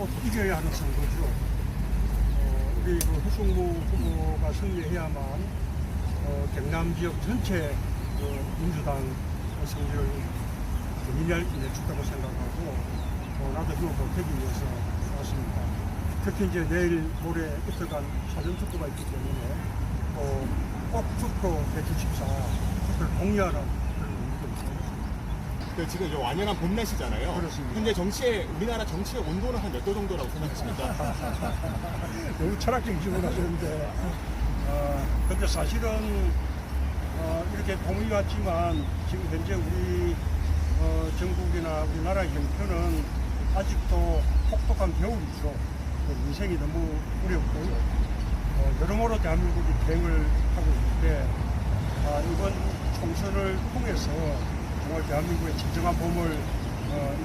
꼭 이겨야 하는 선거죠. 어, 우리 그 후승무 후보가 승리해야만 어, 경남 지역 전체 그 민주당 승리를 의미할 내축다고 생각하고 어, 나도 그거 보태기 위해서 왔습니다. 특히 이제 내일 모레 있어간 사전 투표가 있기 때문에 어, 꼭 투표 해주십사 투표를 있습니다. 그 지금 이제 완연한 봄 날씨잖아요. 그렇습니다. 현재 정치의 우리나라 정치의 온도는 한 몇 도 정도라고 생각하십니까? 너무 철학적인 질문 하셨는데, 어, 근데 사실은 어, 이렇게 봄이 왔지만 지금 현재 우리 어, 전국이나 우리나라의 형편은 아직도 혹독한 겨울이죠. 그 민생이 너무 어렵고요. 어, 여러모로 대한민국이 대응을 하고 있는데 아, 이번 총선을 통해서 정말 대한민국의 진정한 봄을 어,